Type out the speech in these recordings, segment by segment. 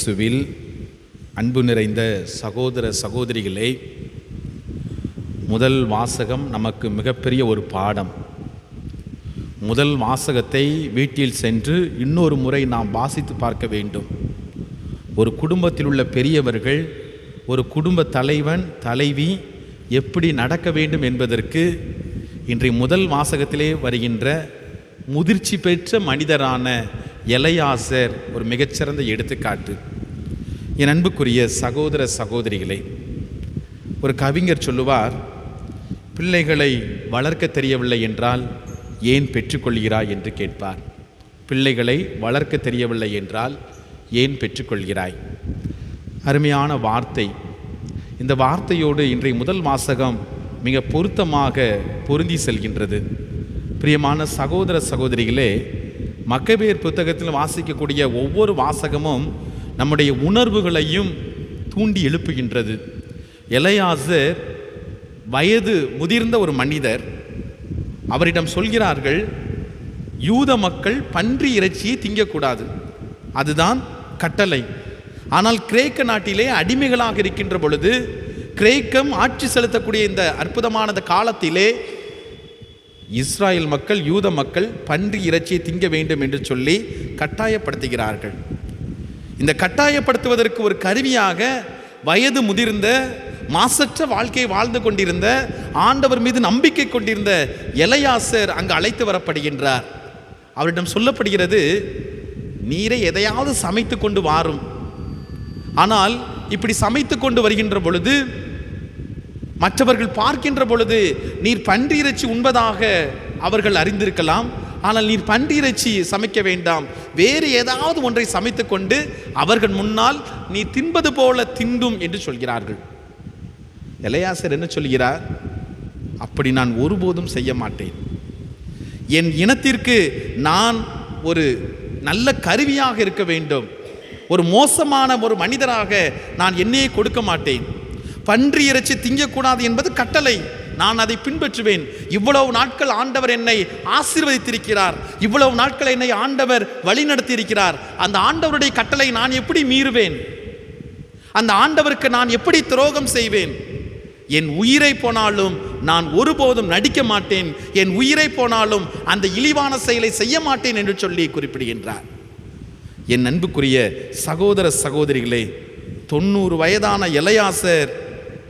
இயேசுவில் அன்பு நிறைந்த சகோதர சகோதரிகளே முதல் வாசகம் நமக்கு மிகப்பெரிய ஒரு பாடம். முதல் வாசகத்தை வீட்டில் சென்று இன்னொரு முறை நாம் வாசித்து பார்க்க வேண்டும். ஒரு குடும்பத்தில் உள்ள பெரியவர்கள் ஒரு குடும்ப தலைவன் தலைவி எப்படி நடக்க வேண்டும் என்பதற்கு இன்றைய முதல் வாசகத்திலே வருகின்ற முதிர்ச்சி பெற்ற மனிதரான எலையாசர் ஒரு மிகச்சிறந்த எடுத்துக்காட்டு. என் அன்புக்குரிய சகோதர சகோதரிகளை ஒரு கவிஞர் சொல்லுவார் பிள்ளைகளை வளர்க்க தெரியவில்லை என்றால் ஏன் பெற்றுக்கொள்கிறாய் என்று கேட்பார். பிள்ளைகளை வளர்க்க தெரியவில்லை என்றால் ஏன் பெற்றுக்கொள்கிறாய் அருமையான வார்த்தை. இந்த வார்த்தையோடு இன்றைய முதல் வாசகம் மிக பொருத்தமாக பொருந்தி செல்கின்றது. பிரியமான சகோதர சகோதரிகளே மக்கபேர் புத்தகத்தில் வாசிக்கக்கூடிய ஒவ்வொரு வாசகமும் நம்முடைய உணர்வுகளையும் தூண்டி எழுப்புகின்றது. எலையாசர் வயது முதிர்ந்த ஒரு மனிதர் அவரிடம் சொல்கிறார்கள் யூத மக்கள் பன்றி இறைச்சியை திங்கக்கூடாது. அதுதான் கட்டளை. ஆனால் கிரேக்க நாட்டிலே அடிமைகளாக இருக்கின்ற பொழுது கிரேக்கம் ஆட்சி செலுத்தக்கூடிய இந்த அற்புதமான காலத்திலே இஸ்ராயல் மக்கள் யூத மக்கள் பன்றி இறைச்சியை திங்க வேண்டும் என்று சொல்லி கட்டாயப்படுத்துகிறார்கள். இந்த கட்டாயப்படுத்துவதற்கு ஒரு கருவியாக வயது முதிர்ந்த மாசற்ற வாழ்க்கையை வாழ்ந்து கொண்டிருந்த ஆண்டவர் மீது நம்பிக்கை கொண்டிருந்த எலையாசர் அங்கு அழைத்து வரப்படுகின்றார். அவரிடம் சொல்லப்படுகிறது நீரை எதையாவது சமைத்து கொண்டு வாரும். ஆனால் இப்படி சமைத்து கொண்டு வருகின்ற பொழுது மற்றவர்கள் பார்க்கின்ற பொழுது நீர் பன்றி இறைச்சி உண்பதாக அவர்கள் அறிந்திருக்கலாம். ஆனால் நீர் பன்றி இறைச்சி சமைக்க வேண்டாம். வேறு ஏதாவது ஒன்றை சமைத்து கொண்டு அவர்கள் முன்னால் நீ தின்பது போல திண்டும் என்று சொல்கிறார்கள். இளையாசர் என்ன சொல்கிறார்? அப்படி நான் ஒருபோதும் செய்ய மாட்டேன். என் இனத்திற்கு நான் ஒரு நல்ல கருவியாக இருக்க வேண்டும். ஒரு மோசமான ஒரு மனிதராக நான் என்னையே கொடுக்க மாட்டேன். பன்றி இறைச்சி திங்கக்கூடாது என்பது கட்டளை. நான் அதை பின்பற்றுவேன். இவ்வளவு நாட்கள் ஆண்டவர் என்னை ஆசீர்வதித்திருக்கிறார். இவ்வளவு நாட்கள் என்னை ஆண்டவர் வழிநடத்தி இருக்கிறார் அந்த ஆண்டவருடைய கட்டளை நான் எப்படி மீறுவேன்? அந்த ஆண்டவருக்கு நான் எப்படி துரோகம் செய்வேன்? என் உயிரை போனாலும் நான் ஒருபோதும் நடிக்க மாட்டேன். என் உயிரை போனாலும் அந்த இழிவான செயலை செய்ய மாட்டேன் என்று சொல்லி குறிப்பிடுகின்றார். என் அன்புக்குரிய சகோதர சகோதரிகளே தொண்ணூறு வயதான இளையாசர்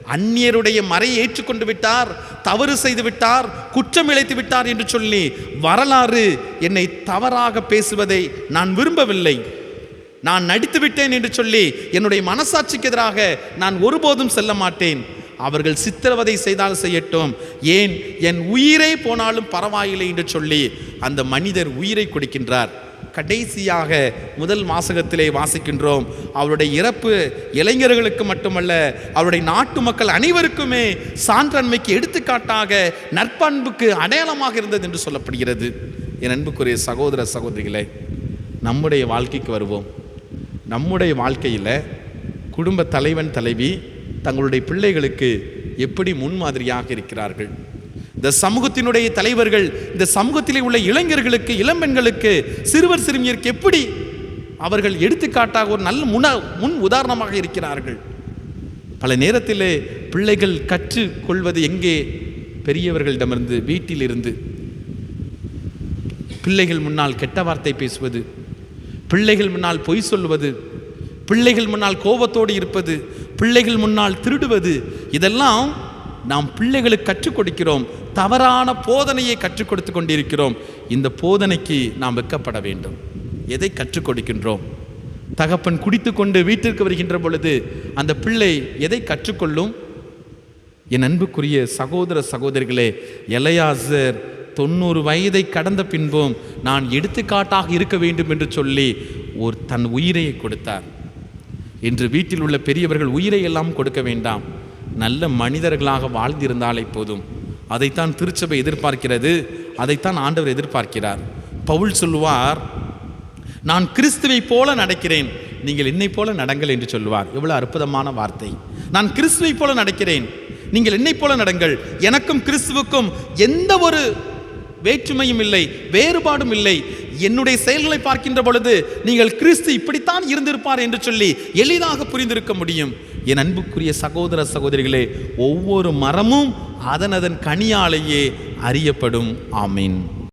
அந்நியருடைய மறையை ஏற்றுக்கொண்டு விட்டார் தவறு செய்து விட்டார் குற்றம் இழைத்து விட்டார் என்று சொல்லி வரலாறு என்னை தவறாக பேசுவதை நான் விரும்பவில்லை. நான் நடித்து விட்டேன் என்று சொல்லி என்னுடைய மனசாட்சிக்கு எதிராக நான் ஒருபோதும் செல்ல மாட்டேன். அவர்கள் சித்திரவதை செய்தால் செய்யட்டும். ஏன்? என் உயிரே போனாலும் பரவாயில்லை என்று சொல்லி அந்த மனிதர் உயிரை கொடுக்கின்றார். கடைசியாக முதல் வாசகத்திலே வாசிக்கின்றோம். அவருடைய இறப்பு இளைஞர்களுக்கு மட்டுமல்ல அவருடைய நாட்டு மக்கள் அனைவருக்குமே சான்றன்மைக்கு எடுத்துக்காட்டாக நற்பண்புக்கு அடையாளமாக இருந்தது என்று சொல்லப்படுகிறது. என் அன்புக்குரிய சகோதர சகோதரிகளே நம்முடைய வாழ்க்கைக்கு வருவோம். நம்முடைய வாழ்க்கையில் குடும்ப தலைவன் தலைவி தங்களுடைய பிள்ளைகளுக்கு எப்படி முன்மாதிரியாக இருக்கிறார்கள்? இந்த சமூகத்தினுடைய தலைவர்கள் இந்த சமூகத்திலே உள்ள இளைஞர்களுக்கு இளம்பெண்களுக்கு சிறுவர் சிறுமியருக்கு எப்படி அவர்கள் எடுத்துக்காட்டாக ஒரு நல்ல முன முன் உதாரணமாக இருக்கிறார்கள்? பல நேரத்திலே பிள்ளைகள் கற்றுக்கொள்வது எங்கே? பெரியவர்களிடமிருந்து வீட்டிலிருந்து. பிள்ளைகள் முன்னால் கெட்ட வார்த்தை பேசுவது. பிள்ளைகள் முன்னால் பொய் சொல்வது. பிள்ளைகள் முன்னால் கோபத்தோடு இருப்பது. பிள்ளைகள் முன்னால் திருடுவது. இதெல்லாம் நாம் பிள்ளைகளுக்கு கற்றுக் கொடுக்கிறோம். தவறான போதனையை கற்றுக் கொடுத்து கொண்டிருக்கிறோம். இந்த போதனைக்கு நாம் வெக்கப்பட வேண்டும். எதை கற்றுக் கொடுக்கின்றோம்? தகப்பன் குடித்து கொண்டு வீட்டிற்கு வருகின்ற பொழுது அந்த பிள்ளை எதை கற்றுக்கொள்ளும்? என் அன்புக்குரிய சகோதர சகோதரிகளே எலையாசர் தொண்ணூறு வயதை கடந்த பின்பும் நான் எடுத்துக்காட்டாக இருக்க வேண்டும் என்று சொல்லி ஒரு தன் உயிரை கொடுத்தார். இன்று வீட்டில் உள்ள பெரியவர்கள் உயிரை எல்லாம் கொடுக்க வேண்டாம். நல்ல மனிதர்களாக வாழ்ந்திருந்தாலே போதும். அதைத்தான் திருச்சபை எதிர்பார்க்கிறது அதைத்தான் ஆண்டவர் எதிர்பார்க்கிறார். பவுல் சொல்லுவார் நான் கிறிஸ்துவை போல நடக்கிறேன் நீங்கள் என்னை போல நடங்கள் என்று சொல்லுவார். எவ்வளவு அற்புதமான வார்த்தை. நான் கிறிஸ்துவை போல நடக்கிறேன் நீங்கள் என்னை போல நடங்கள். எனக்கும் கிறிஸ்துவுக்கும் எந்த ஒரு வேற்றுமையும் இல்லை வேறுபாடும் இல்லை. என்னுடைய செயல்களை பார்க்கின்ற பொழுது நீங்கள் கிறிஸ்து இப்படித்தான் இருந்திருப்பார் என்று சொல்லி எளிதாக புரிந்திருக்க முடியும். என் அன்புக்குரிய சகோதர சகோதரிகளே ஒவ்வொரு மரமும் அதன் அதன் கனியாலேயே அறியப்படும். ஆமீன்.